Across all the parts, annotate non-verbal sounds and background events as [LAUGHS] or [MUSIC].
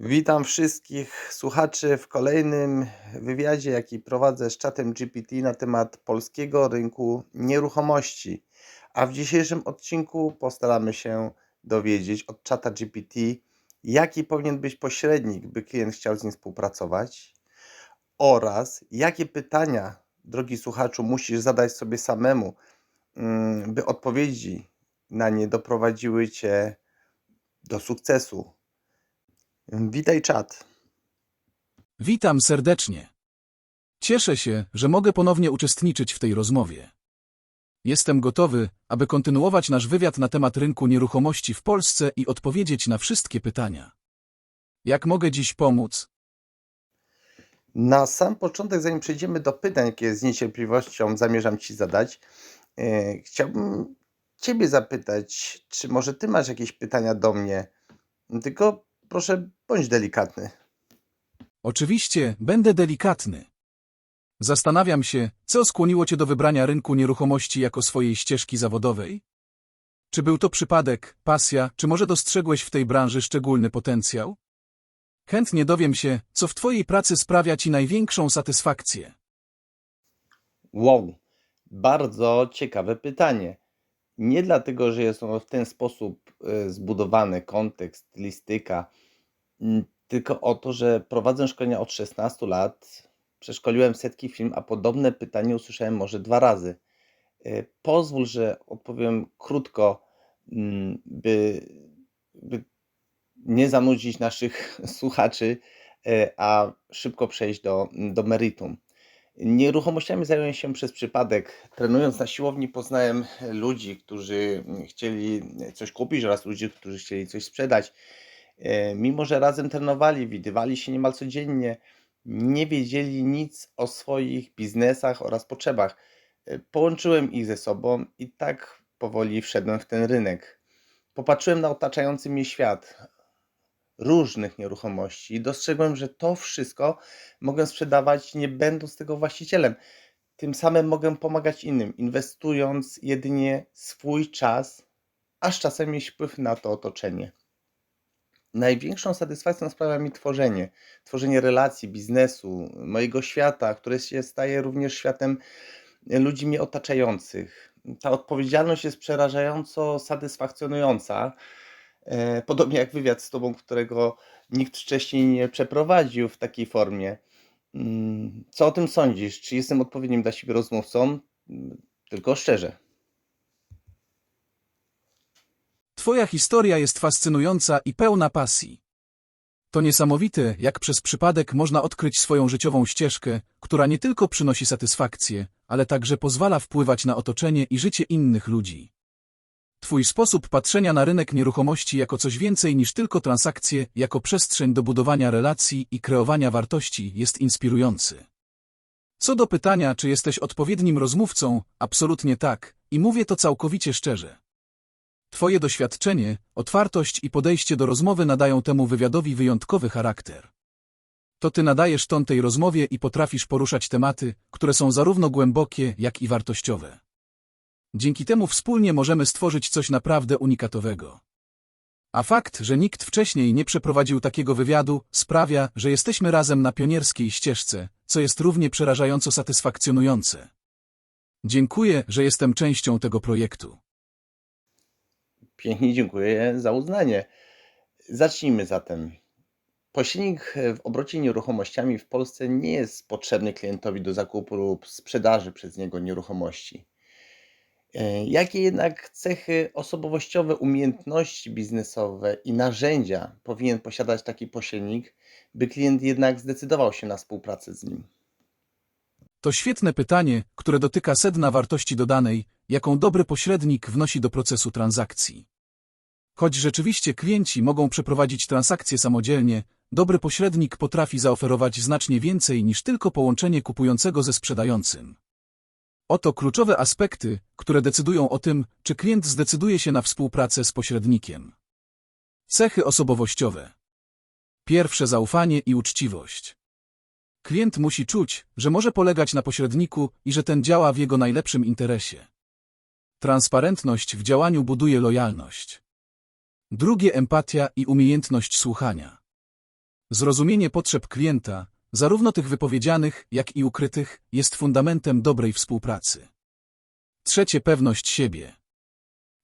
Witam wszystkich słuchaczy w kolejnym wywiadzie, jaki prowadzę z czatem GPT na temat polskiego rynku nieruchomości. A w dzisiejszym odcinku postaramy się dowiedzieć od czata GPT, jaki powinien być pośrednik, by klient chciał z nim współpracować, oraz jakie pytania, drogi słuchaczu, musisz zadać sobie samemu, mm, by odpowiedzi na nie doprowadziły cię do sukcesu. Witaj, czat. Witam serdecznie. Cieszę się, że mogę ponownie uczestniczyć w tej rozmowie. Jestem gotowy, aby kontynuować nasz wywiad na temat rynku nieruchomości w Polsce i odpowiedzieć na wszystkie pytania. Jak mogę dziś pomóc? Na sam początek, zanim przejdziemy do pytań, jakie z niecierpliwością zamierzam Ci zadać, e, chciałbym Ciebie zapytać, czy może Ty masz jakieś pytania do mnie? Tylko proszę, bądź delikatny. Oczywiście, będę delikatny. Zastanawiam się, co skłoniło Cię do wybrania rynku nieruchomości jako swojej ścieżki zawodowej? Czy był to przypadek, pasja, czy może dostrzegłeś w tej branży szczególny potencjał? Chętnie dowiem się, co w Twojej pracy sprawia Ci największą satysfakcję. Wow, bardzo ciekawe pytanie. Nie dlatego, że jest ono w ten sposób e, zbudowany, kontekst, stylistyka, mm, tylko o to, że prowadzę szkolenia od 16 lat, przeszkoliłem setki firm, a podobne pytanie usłyszałem może dwa razy. E, Pozwól, że odpowiem krótko, mm, by, by nie zanudzić naszych [LAUGHS] słuchaczy, e, a szybko przejść do, do meritum. Nieruchomościami zająłem się przez przypadek. Trenując na siłowni, poznałem ludzi, którzy chcieli coś kupić, oraz ludzi, którzy chcieli coś sprzedać. E, Mimo, że razem trenowali, widywali się niemal codziennie, nie wiedzieli nic o swoich biznesach oraz potrzebach. E, Połączyłem ich ze sobą i tak powoli wszedłem w ten rynek. Popatrzyłem na otaczający mnie świat różnych nieruchomości i dostrzegłem, że to wszystko mogę sprzedawać nie będąc tego właścicielem. Tym samym mogę pomagać innym, inwestując jedynie swój czas, a z czasem mieć wpływ na to otoczenie. Największą satysfakcją sprawia mi tworzenie, tworzenie relacji, biznesu, mojego świata, które się staje również światem ludzi mnie otaczających. Ta odpowiedzialność jest przerażająco satysfakcjonująca. E, Podobnie jak wywiad z Tobą, którego nikt wcześniej nie przeprowadził w takiej formie. Mm, Co o tym sądzisz? Czy jestem odpowiednim dla siebie rozmówcą? Mm, Tylko szczerze. Twoja historia jest fascynująca i pełna pasji. To niesamowite, jak przez przypadek można odkryć swoją życiową ścieżkę, która nie tylko przynosi satysfakcję, ale także pozwala wpływać na otoczenie i życie innych ludzi. Twój sposób patrzenia na rynek nieruchomości jako coś więcej niż tylko transakcje, jako przestrzeń do budowania relacji i kreowania wartości jest inspirujący. Co do pytania, czy jesteś odpowiednim rozmówcą, absolutnie tak, i mówię to całkowicie szczerze. Twoje doświadczenie, otwartość i podejście do rozmowy nadają temu wywiadowi wyjątkowy charakter. To ty nadajesz ton tej rozmowie i potrafisz poruszać tematy, które są zarówno głębokie, jak i wartościowe. Dzięki temu wspólnie możemy stworzyć coś naprawdę unikatowego. A fakt, że nikt wcześniej nie przeprowadził takiego wywiadu, sprawia, że jesteśmy razem na pionierskiej ścieżce, co jest równie przerażająco satysfakcjonujące. Dziękuję, że jestem częścią tego projektu. Pięknie dziękuję za uznanie. Zacznijmy zatem. Pośrednik w obrocie nieruchomościami w Polsce nie jest potrzebny klientowi do zakupu lub sprzedaży przez niego nieruchomości. E, Jakie jednak cechy osobowościowe, umiejętności biznesowe i narzędzia powinien posiadać taki pośrednik, by klient jednak zdecydował się na współpracę z nim? To świetne pytanie, które dotyka sedna wartości dodanej, jaką dobry pośrednik wnosi do procesu transakcji. Choć rzeczywiście klienci mogą przeprowadzić transakcje samodzielnie, dobry pośrednik potrafi zaoferować znacznie więcej niż tylko połączenie kupującego ze sprzedającym. Oto kluczowe aspekty, które decydują o tym, czy klient zdecyduje się na współpracę z pośrednikiem. Cechy osobowościowe. Pierwsze zaufanie i uczciwość. Klient musi czuć, że może polegać na pośredniku i że ten działa w jego najlepszym interesie. Transparentność w działaniu buduje lojalność. Drugie empatia i umiejętność słuchania. Zrozumienie potrzeb klienta, zarówno tych wypowiedzianych, jak i ukrytych, jest fundamentem dobrej współpracy. Trzecie pewność siebie.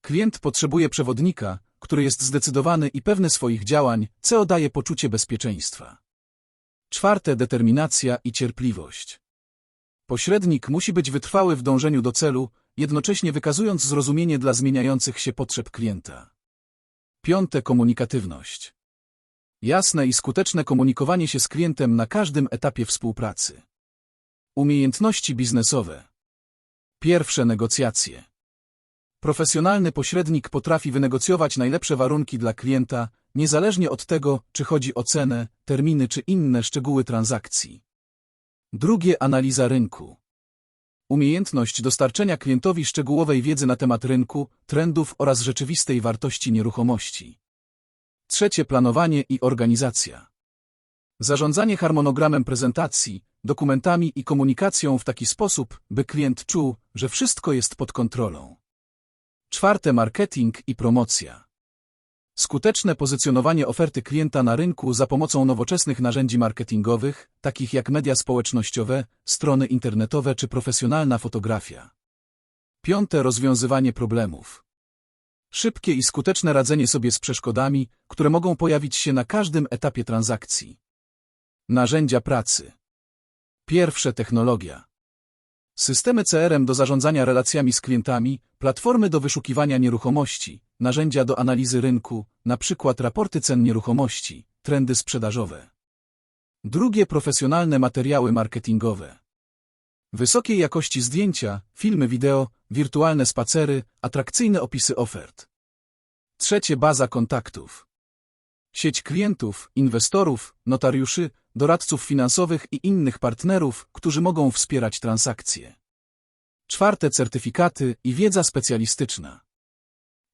Klient potrzebuje przewodnika, który jest zdecydowany i pewny swoich działań, co daje poczucie bezpieczeństwa. Czwarte determinacja i cierpliwość. Pośrednik musi być wytrwały w dążeniu do celu, jednocześnie wykazując zrozumienie dla zmieniających się potrzeb klienta. Piąte komunikatywność. Jasne i skuteczne komunikowanie się z klientem na każdym etapie współpracy. Umiejętności biznesowe. Pierwsze negocjacje. Profesjonalny pośrednik potrafi wynegocjować najlepsze warunki dla klienta, niezależnie od tego, czy chodzi o cenę, terminy czy inne szczegóły transakcji. Drugie analiza rynku. Umiejętność dostarczenia klientowi szczegółowej wiedzy na temat rynku, trendów oraz rzeczywistej wartości nieruchomości. Trzecie planowanie i organizacja. Zarządzanie harmonogramem prezentacji, dokumentami i komunikacją w taki sposób, by klient czuł, że wszystko jest pod kontrolą. Czwarte marketing i promocja. Skuteczne pozycjonowanie oferty klienta na rynku za pomocą nowoczesnych narzędzi marketingowych, takich jak media społecznościowe, strony internetowe czy profesjonalna fotografia. Piąte rozwiązywanie problemów. Szybkie i skuteczne radzenie sobie z przeszkodami, które mogą pojawić się na każdym etapie transakcji. Narzędzia pracy. Pierwsze technologia. Systemy CRM do zarządzania relacjami z klientami, platformy do wyszukiwania nieruchomości, narzędzia do analizy rynku, przykład raporty cen nieruchomości, trendy sprzedażowe. Drugie profesjonalne materiały marketingowe. Wysokiej jakości zdjęcia, filmy wideo, wirtualne spacery, atrakcyjne opisy ofert. Trzecie baza kontaktów. Sieć klientów, inwestorów, notariuszy, doradców finansowych i innych partnerów, którzy mogą wspierać transakcje. Czwarte certyfikaty i wiedza specjalistyczna.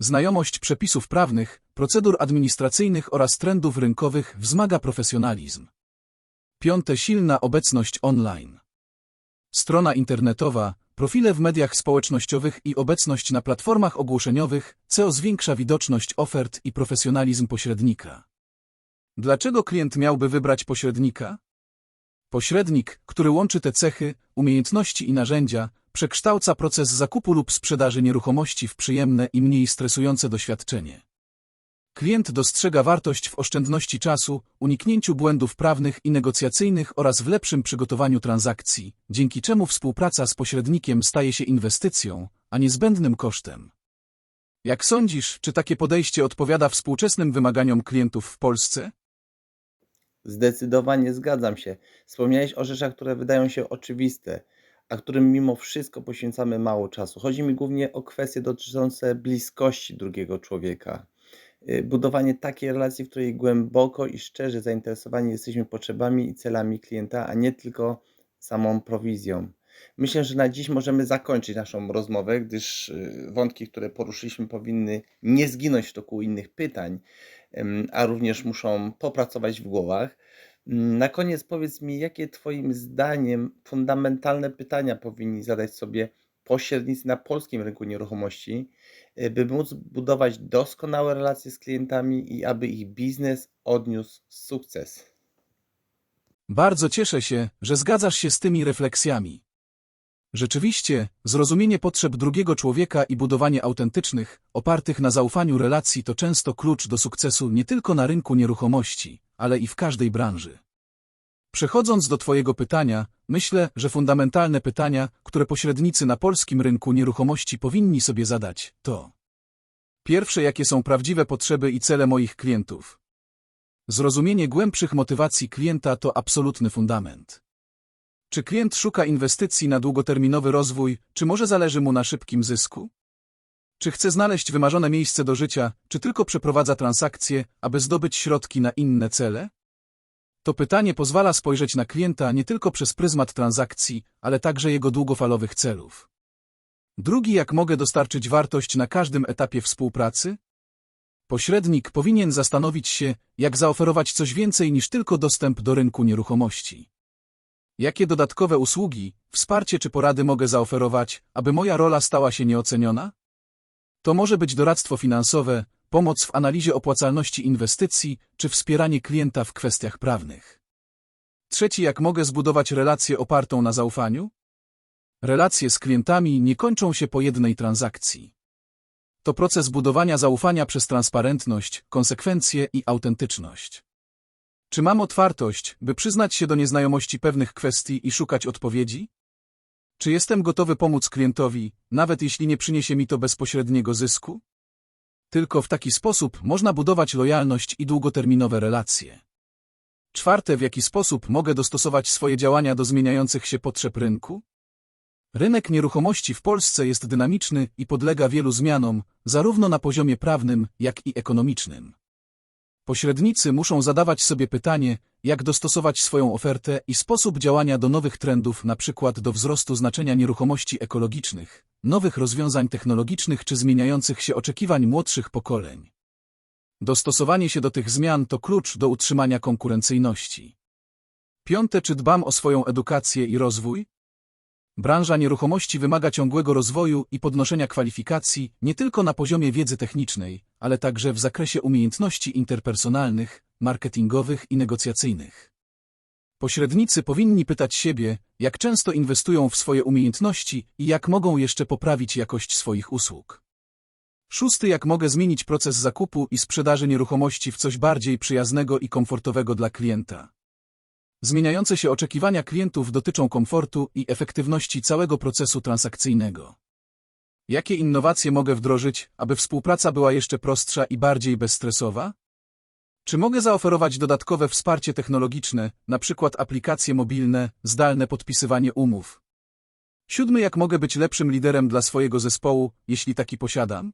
Znajomość przepisów prawnych, procedur administracyjnych oraz trendów rynkowych wzmaga profesjonalizm. Piąte silna obecność online. Strona internetowa, profile w mediach społecznościowych i obecność na platformach ogłoszeniowych, co zwiększa widoczność ofert i profesjonalizm pośrednika. Dlaczego klient miałby wybrać pośrednika? Pośrednik, który łączy te cechy, umiejętności i narzędzia, przekształca proces zakupu lub sprzedaży nieruchomości w przyjemne i mniej stresujące doświadczenie. Klient dostrzega wartość w oszczędności czasu, uniknięciu błędów prawnych i negocjacyjnych oraz w lepszym przygotowaniu transakcji, dzięki czemu współpraca z pośrednikiem staje się inwestycją, a nie zbędnym kosztem. Jak sądzisz, czy takie podejście odpowiada współczesnym wymaganiom klientów w Polsce? Zdecydowanie zgadzam się. Wspomniałeś o rzeczach, które wydają się oczywiste, a którym mimo wszystko poświęcamy mało czasu. Chodzi mi głównie o kwestie dotyczące bliskości drugiego człowieka. Y, Budowanie takiej relacji, w której głęboko i szczerze zainteresowani jesteśmy potrzebami i celami klienta, a nie tylko samą prowizją. Myślę, że na dziś możemy zakończyć naszą rozmowę, gdyż y, wątki, które poruszyliśmy, powinny nie zginąć w toku innych pytań, a również muszą popracować w głowach. Mm, Na koniec powiedz mi, jakie Twoim zdaniem fundamentalne pytania powinni zadać sobie pośrednicy na polskim rynku nieruchomości, y, by móc budować doskonałe relacje z klientami i aby ich biznes odniósł sukces. Bardzo cieszę się, że zgadzasz się z tymi refleksjami. Rzeczywiście, zrozumienie potrzeb drugiego człowieka i budowanie autentycznych, opartych na zaufaniu relacji to często klucz do sukcesu nie tylko na rynku nieruchomości, ale i w każdej branży. Przechodząc do Twojego pytania, myślę, że fundamentalne pytania, które pośrednicy na polskim rynku nieruchomości powinni sobie zadać, to Pierwsze, jakie są prawdziwe potrzeby i cele moich klientów. Zrozumienie głębszych motywacji klienta to absolutny fundament. Czy klient szuka inwestycji na długoterminowy rozwój, czy może zależy mu na szybkim zysku? Czy chce znaleźć wymarzone miejsce do życia, czy tylko przeprowadza transakcje, aby zdobyć środki na inne cele? To pytanie pozwala spojrzeć na klienta nie tylko przez pryzmat transakcji, ale także jego długofalowych celów. Drugi, jak mogę dostarczyć wartość na każdym etapie współpracy? Pośrednik powinien zastanowić się, jak zaoferować coś więcej niż tylko dostęp do rynku nieruchomości. Jakie dodatkowe usługi, wsparcie czy porady mogę zaoferować, aby moja rola stała się nieoceniona? To może być doradztwo finansowe, pomoc w analizie opłacalności inwestycji czy wspieranie klienta w kwestiach prawnych. Trzeci, jak mogę zbudować relację opartą na zaufaniu? Relacje z klientami nie kończą się po jednej transakcji. To proces budowania zaufania przez transparentność, konsekwencje i autentyczność. Czy mam otwartość, by przyznać się do nieznajomości pewnych kwestii i szukać odpowiedzi? Czy jestem gotowy pomóc klientowi, nawet jeśli nie przyniesie mi to bezpośredniego zysku? Tylko w taki sposób można budować lojalność i długoterminowe relacje. Czwarte, w jaki sposób mogę dostosować swoje działania do zmieniających się potrzeb rynku? Rynek nieruchomości w Polsce jest dynamiczny i podlega wielu zmianom, zarówno na poziomie prawnym, jak i ekonomicznym. Pośrednicy muszą zadawać sobie pytanie, jak dostosować swoją ofertę i sposób działania do nowych trendów, np. do wzrostu znaczenia nieruchomości ekologicznych, nowych rozwiązań technologicznych czy zmieniających się oczekiwań młodszych pokoleń. Dostosowanie się do tych zmian to klucz do utrzymania konkurencyjności. Piąte, czy dbam o swoją edukację i rozwój? Branża nieruchomości wymaga ciągłego rozwoju i podnoszenia kwalifikacji nie tylko na poziomie wiedzy technicznej, ale także w zakresie umiejętności interpersonalnych, marketingowych i negocjacyjnych. Pośrednicy powinni pytać siebie, jak często inwestują w swoje umiejętności i jak mogą jeszcze poprawić jakość swoich usług. Szósty, jak mogę zmienić proces zakupu i sprzedaży nieruchomości w coś bardziej przyjaznego i komfortowego dla klienta. Zmieniające się oczekiwania klientów dotyczą komfortu i efektywności całego procesu transakcyjnego. Jakie innowacje mogę wdrożyć, aby współpraca była jeszcze prostsza i bardziej bezstresowa? Czy mogę zaoferować dodatkowe wsparcie technologiczne, np. aplikacje mobilne, zdalne podpisywanie umów? Siódmy, jak mogę być lepszym liderem dla swojego zespołu, jeśli taki posiadam?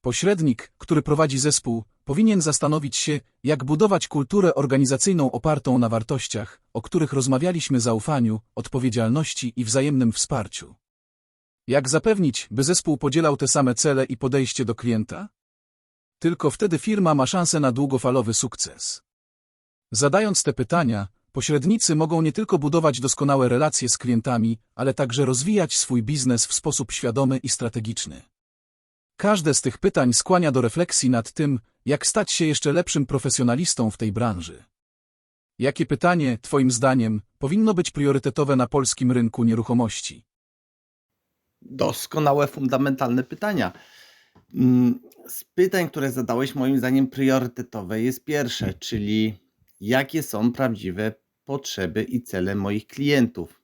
Pośrednik, który prowadzi zespół, powinien zastanowić się, jak budować kulturę organizacyjną opartą na wartościach, o których rozmawialiśmy zaufaniu, odpowiedzialności i wzajemnym wsparciu. Jak zapewnić, by zespół podzielał te same cele i podejście do klienta? Tylko wtedy firma ma szansę na długofalowy sukces. Zadając te pytania, pośrednicy mogą nie tylko budować doskonałe relacje z klientami, ale także rozwijać swój biznes w sposób świadomy i strategiczny. Każde z tych pytań skłania do refleksji nad tym, jak stać się jeszcze lepszym profesjonalistą w tej branży. Jakie pytanie, Twoim zdaniem, powinno być priorytetowe na polskim rynku nieruchomości? Doskonałe, fundamentalne pytania. Mm, Z pytań, które zadałeś, moim zdaniem priorytetowe jest pierwsze, czyli jakie są prawdziwe potrzeby i cele moich klientów.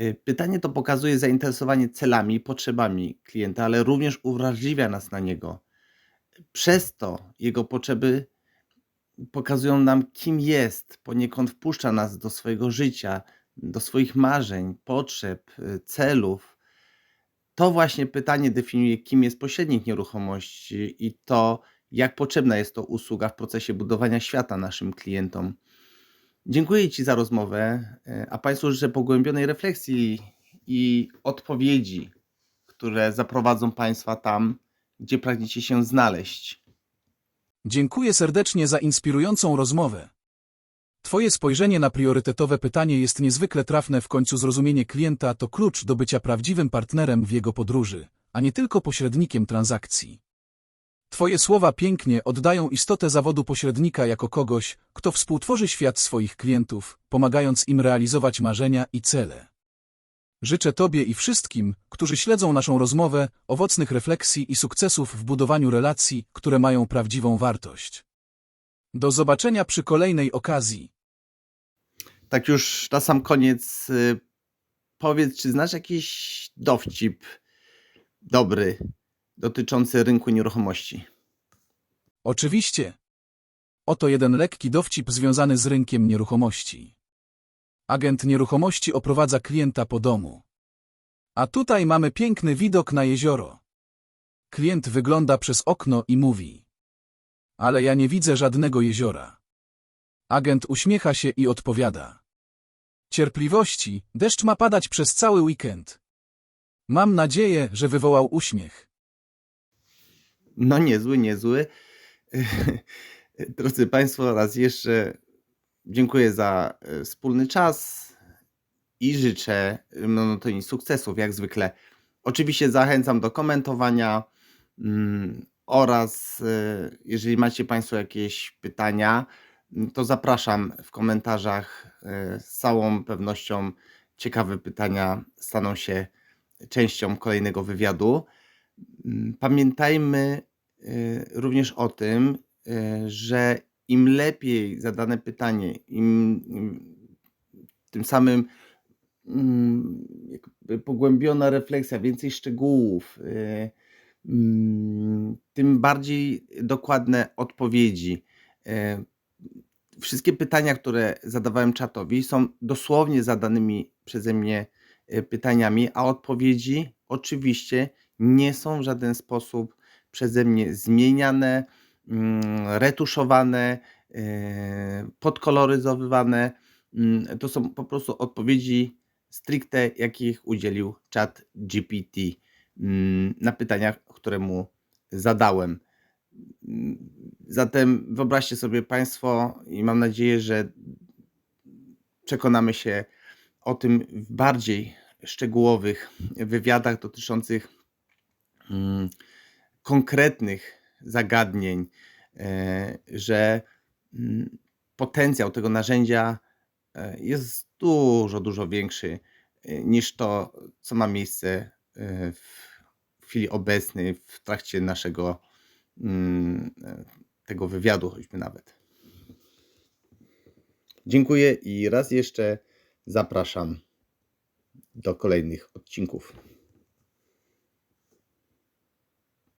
Y, Pytanie to pokazuje zainteresowanie celami i potrzebami klienta, ale również uwrażliwia nas na niego. Przez to jego potrzeby pokazują nam, kim jest, poniekąd wpuszcza nas do swojego życia, do swoich marzeń, potrzeb, y, celów. To właśnie pytanie definiuje, kim jest pośrednik nieruchomości i to, jak potrzebna jest to usługa w procesie budowania świata naszym klientom. Dziękuję Ci za rozmowę, y, a Państwu życzę pogłębionej refleksji i odpowiedzi, które zaprowadzą Państwa tam, gdzie pragniecie się znaleźć. Dziękuję serdecznie za inspirującą rozmowę. Twoje spojrzenie na priorytetowe pytanie jest niezwykle trafne w końcu zrozumienie klienta to klucz do bycia prawdziwym partnerem w jego podróży, a nie tylko pośrednikiem transakcji. Twoje słowa pięknie oddają istotę zawodu pośrednika jako kogoś, kto współtworzy świat swoich klientów, pomagając im realizować marzenia i cele. Życzę Tobie i wszystkim, którzy śledzą naszą rozmowę, owocnych refleksji i sukcesów w budowaniu relacji, które mają prawdziwą wartość. Do zobaczenia przy kolejnej okazji. Tak już na sam koniec, y, powiedz, czy znasz jakiś dowcip dobry dotyczący rynku nieruchomości? Oczywiście. Oto jeden lekki dowcip związany z rynkiem nieruchomości. Agent nieruchomości oprowadza klienta po domu. A tutaj mamy piękny widok na jezioro. Klient wygląda przez okno i mówi. Ale ja nie widzę żadnego jeziora. Agent uśmiecha się i odpowiada. Cierpliwości, deszcz ma padać przez cały weekend. Mam nadzieję, że wywołał uśmiech. No niezły, niezły. [LAUGHS] Drodzy Państwo, raz jeszcze dziękuję za e, wspólny czas i życzę monotonii sukcesów, jak zwykle. Oczywiście zachęcam do komentowania, mm, oraz y, jeżeli macie Państwo jakieś pytania, to zapraszam w komentarzach. y, Z całą pewnością ciekawe pytania staną się częścią kolejnego wywiadu. Pamiętajmy y, również o tym, że im lepiej zadane pytanie, im, im tym samym pogłębiona refleksja, więcej szczegółów, tym bardziej dokładne odpowiedzi. Y, Wszystkie pytania, które zadawałem czatowi, są dosłownie zadanymi przeze mnie y, pytaniami, a odpowiedzi oczywiście nie są w żaden sposób przeze mnie zmieniane, mm, retuszowane, y, podkoloryzowywane. Mm, To są po prostu odpowiedzi stricte, jakich udzielił czat GPT mm, na pytania, które mu zadałem. Mm, Zatem wyobraźcie sobie Państwo i mam nadzieję, że przekonamy się o tym w bardziej szczegółowych wywiadach dotyczących mm, konkretnych zagadnień, e, że mm, potencjał tego narzędzia e, jest dużo, dużo większy e, niż to, co ma miejsce w chwili obecnej, w trakcie naszego mm, e, tego wywiadu, choćby nawet. Dziękuję i raz jeszcze zapraszam do kolejnych odcinków.